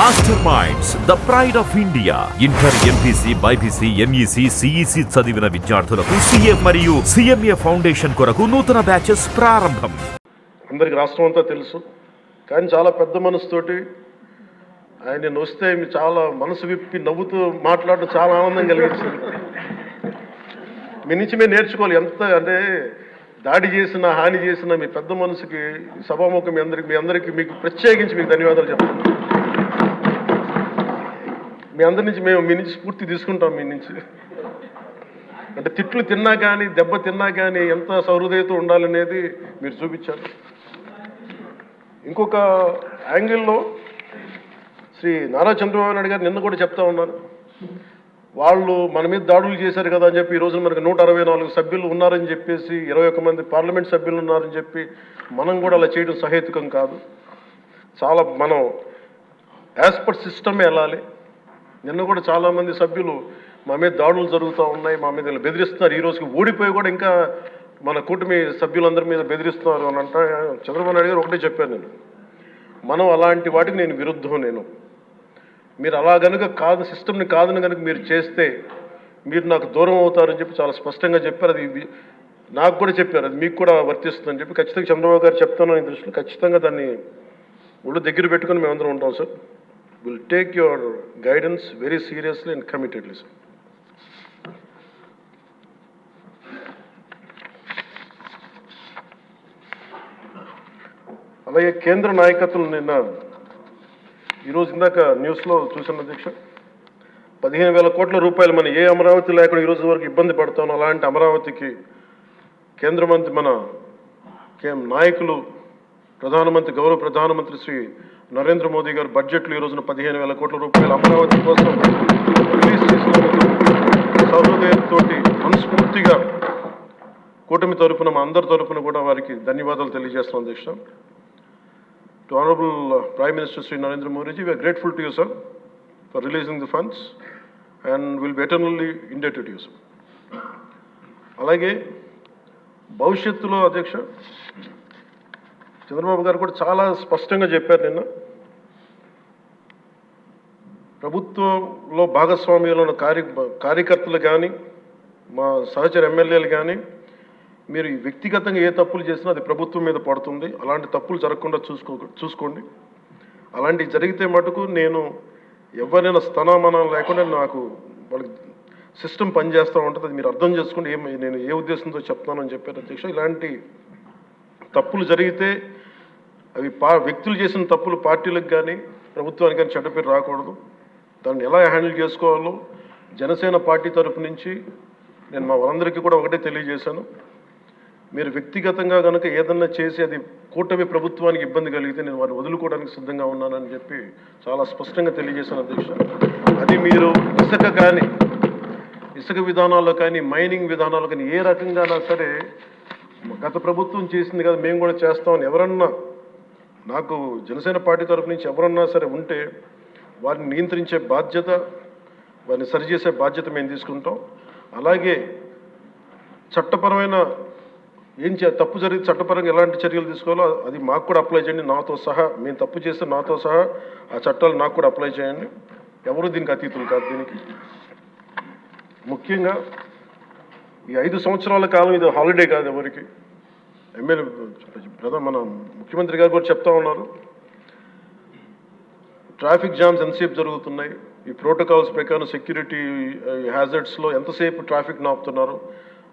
master minds the pride of India inter MPC BiPC MEC CEC చదివిన విద్యార్థులకు CA మరియు CMA foundation కొరకు నూతన బ్యాచెస్ ప్రారంభం. అందరికి రాష్ట్రం అంతా తెలుసు. కానీ చాలా పెద్ద మనసుతోటి ఆయన వస్తే మీ చాలా మనసు విప్పి నవ్వుతూ మాట్లాడడం చాలా ఆనందం కలిగించింది. మీ నుంచి మేము నేర్చుకోవాలి. ఎంత అంటే దాడి చేసిన హాని చేసిన మీ పెద్ద మనసుకి సభాముఖం మీ అందరికి మీ అందరికీ మీకు ప్రత్యేకించి మీకు ధన్యవాదాలు చెప్తున్నాను. మీ అందరి నుంచి మేము మీ నుంచి స్ఫూర్తి తీసుకుంటాం మీ నుంచి. అంటే తిట్లు తిన్నా కానీ దెబ్బ తిన్నా కానీ ఎంత సౌహృదయతో ఉండాలనేది మీరు చూపించారు. ఇంకొక యాంగిల్లో శ్రీ నారా చంద్రబాబు నాయుడు గారు నిన్న కూడా చెప్తా ఉన్నారు. వాళ్ళు మన మీద దాడులు చేశారు కదా అని చెప్పి ఈ రోజున మనకు నూట అరవై నాలుగు సభ్యులు ఉన్నారని చెప్పేసి ఇరవై ఒక్క మంది పార్లమెంట్ సభ్యులు ఉన్నారని చెప్పి మనం కూడా అలా చేయడం సహేతుకం కాదు. చాలా మనం యాజ్ పర్ సిస్టమే వెళ్ళాలి. నిన్న కూడా చాలామంది సభ్యులు మా మీద దాడులు జరుగుతూ ఉన్నాయి మా మీద బెదిరిస్తున్నారు. ఈ రోజుకి ఓడిపోయి కూడా ఇంకా మన కూటమి సభ్యులందరి మీద బెదిరిస్తున్నారు అని అంటే చంద్రబాబు నాయుడు గారు ఒకటే చెప్పాను నేను. మనం అలాంటి వాటికి నేను విరుద్ధం నేను. మీరు అలా గనుక కాదు సిస్టమ్ని కాదని కనుక మీరు చేస్తే మీరు నాకు దూరం అవుతారని చెప్పి చాలా స్పష్టంగా చెప్పారు. అది నాకు కూడా చెప్పారు. అది మీకు కూడా వర్తిస్తుందని చెప్పి ఖచ్చితంగా చంద్రబాబు గారు చెప్తాను అనే దృష్టిలో ఖచ్చితంగా దాన్ని ఒళ్ళు దగ్గర పెట్టుకొని మేమందరం ఉంటాం sir. Will take your guidance very seriously and committedly sir అలాగే కేంద్ర నాయకత్వం నిన్న ఈరోజు ఇందాక న్యూస్లో చూసిన అధ్యక్ష. పదిహేను వేల కోట్ల రూపాయలు మన ఏ అమరావతి లేకుండా ఈరోజు వరకు ఇబ్బంది పడతాం అలాంటి అమరావతికి కేంద్ర మంత్రి మన నాయకులు ప్రధానమంత్రి గౌరవ ప్రధానమంత్రి శ్రీ నరేంద్ర మోదీ గారు బడ్జెట్లో ఈ రోజున పదిహేను వేల కోట్ల రూపాయలు అమరావతి కోసం రిలీజ్ చేసినందుకు సహృదయంతో మనస్ఫూర్తిగా కూటమి తరపున మా అందరి తరపున కూడా వారికి ధన్యవాదాలు తెలియజేస్తున్నాం అధ్యక్ష. To honourable prime minister Shri Narendra Modi ji we are grateful to you sir for releasing the funds and will be eternally indebted you sir అలాగే భవిష్యత్తులో అధ్యక్ష చంద్రబాబు గారు కూడా చాలా స్పష్టంగా చెప్పారు నిన్న. ప్రభుత్వంలో భాగస్వామ్యంలో ఉన్న కార్య కార్యకర్తలు కానీ మా సహచర ఎమ్మెల్యేలు కానీ మీరు వ్యక్తిగతంగా ఏ తప్పులు చేసినా అది ప్రభుత్వం మీద పడుతుంది. అలాంటి తప్పులు జరగకుండా చూసుకో చూసుకోండి. అలాంటివి జరిగితే మటుకు నేను ఎవరైనా స్థనామనం లేకుండా నాకు వాళ్ళకి సిస్టమ్ పనిచేస్తూ ఉంటుంది. అది మీరు అర్థం చేసుకోండి ఏం నేను ఏ ఉద్దేశంతో చెప్తానని చెప్పారు అధ్యక్ష. ఇలాంటి తప్పులు జరిగితే అవి పా వ్యక్తులు చేసిన తప్పులు పార్టీలకు కానీ ప్రభుత్వానికి కానీ చెడ్డ పేరు రాకూడదు. దాన్ని ఎలా హ్యాండిల్ చేసుకోవాలో జనసేన పార్టీ తరఫు నుంచి నేను మా వాళ్ళందరికీ కూడా ఒకటే తెలియజేశాను. మీరు వ్యక్తిగతంగా కనుక ఏదన్నా చేసి అది కూటమి ప్రభుత్వానికి ఇబ్బంది కలిగితే నేను వారిని వదులుకోవడానికి సిద్ధంగా ఉన్నానని చెప్పి చాలా స్పష్టంగా తెలియజేశాను అధ్యక్ష. అది మీరు ఇసుక కానీ ఇసుక విధానాల్లో కానీ మైనింగ్ విధానాల్లో కానీ ఏ రకంగానా సరే గత ప్రభుత్వం చేసింది కదా మేము కూడా చేస్తామని ఎవరన్నా నాకు జనసేన పార్టీ తరపు నుంచి ఎవరన్నా సరే ఉంటే వారిని నియంత్రించే బాధ్యత వారిని సరిచేసే బాధ్యత మేము తీసుకుంటాం. అలాగే చట్టపరమైన ఏం చే తప్పు జరిగి చట్టపరంగా ఎలాంటి చర్యలు తీసుకోవాలో అది మాకు కూడా అప్లై చేయండి. నాతో సహా మేము తప్పు చేస్తే నాతో సహా ఆ చట్టాలు నాకు కూడా అప్లై చేయండి. ఎవరు దీనికి అతీతులు కాదు దీనికి. ముఖ్యంగా ఈ ఐదు సంవత్సరాల కాలం ఇది హాలిడే కాదు ఎవరికి. ఎమ్మెల్యే ప్రధాన మన ముఖ్యమంత్రి గారు కూడా చెప్తా ఉన్నారు. ట్రాఫిక్ జామ్స్ ఎంతసేపు జరుగుతున్నాయి? ఈ ప్రోటోకాల్స్ ప్రకారం సెక్యూరిటీ హ్యాజర్డ్స్లో ఎంతసేపు ట్రాఫిక్ నాపుతున్నారు?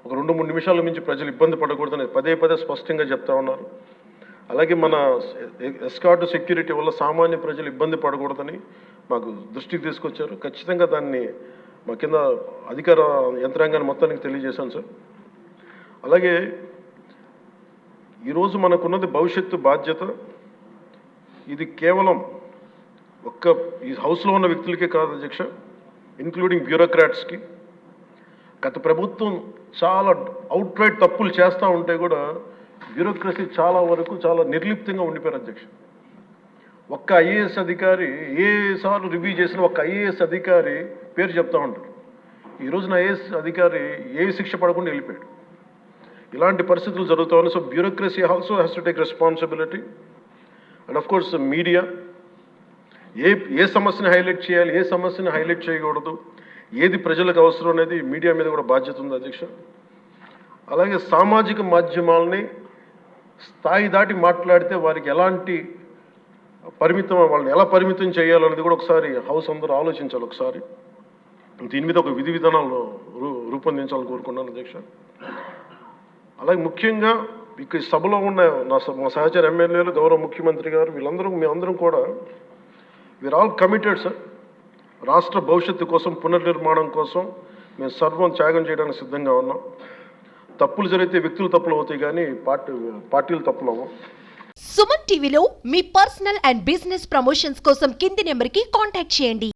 ఒక రెండు మూడు నిమిషాల నుంచి ప్రజలు ఇబ్బంది పడకూడదని పదే పదే స్పష్టంగా చెప్తా ఉన్నారు. అలాగే మన ఎస్కాట్ సెక్యూరిటీ వల్ల సామాన్య ప్రజలు ఇబ్బంది పడకూడదని మాకు దృష్టికి తీసుకొచ్చారు. ఖచ్చితంగా దాన్ని మా కింద అధికార యంత్రాంగాన్ని మొత్తానికి తెలియజేశాను సార్. అలాగే ఈరోజు మనకున్నది భవిష్యత్తు బాధ్యత. ఇది కేవలం ఒక్క ఈ హౌస్లో ఉన్న వ్యక్తులకే కాదు అధ్యక్ష ఇంక్లూడింగ్ బ్యూరోక్రాట్స్కి గత ప్రభుత్వం చాలా అవుట్ రైట్ తప్పులు చేస్తూ ఉంటే కూడా బ్యూరోక్రసీ చాలా వరకు చాలా నిర్లిప్తంగా ఉండిపోయారు అధ్యక్ష. ఒక్క ఐఏఎస్ అధికారి ఏ సార్లు రివ్యూ చేసిన ఒక్క ఐఏఎస్ అధికారి పేరు చెప్తా ఉంటారు. ఈ రోజున ఐఏఎస్ అధికారి ఏ శిక్ష పడకుండా వెళ్ళిపోయాడు. ఇలాంటి పరిస్థితులు జరుగుతూ ఉన్నాయి so bureaucracy also has to take responsibility and of course media ఏ ఏ సమస్యని హైలైట్ చేయాలి ఏ సమస్యని హైలైట్ చేయకూడదు ఏది ప్రజలకు అవసరం అనేది మీడియా మీద కూడా బాధ్యత ఉంది అధ్యక్ష. అలాగే సామాజిక మాధ్యమాలని స్థాయి దాటి మాట్లాడితే వారికి ఎలాంటి పరిమితం వాళ్ళని ఎలా పరిమితం చేయాలనేది కూడా ఒకసారి హౌస్ అందరూ ఆలోచించాలి ఒకసారి. దీని మీద ఒక విధి విధానాలు రూ రూపొందించాలని కోరుకున్నాను అధ్యక్ష. అలాగే ముఖ్యంగా ఇక సభలో ఉన్న నా మా సహచర ఎమ్మెల్యేలు గౌరవ ముఖ్యమంత్రి గారు వీళ్ళందరూ మీ అందరం కూడా వీఆర్ ఆల్ కమిటెడ్ సార్ రాష్ట్ర భవిష్యత్తు కోసం పునర్నిర్మాణం కోసం మేము సర్వం త్యాగం చేయడానికి సిద్ధంగా ఉన్నాం. తప్పులు జరిగితే వ్యక్తులు తప్పులు అవుతాయి కానీ పార్టీ పార్టీలు తప్పులు అవ్వవు. సుమన్ టీవీలో మీ పర్సనల్ అండ్ బిజినెస్ ప్రమోషన్స్ కోసం కింది నెంబర్కి కాంటాక్ట్ చేయండి.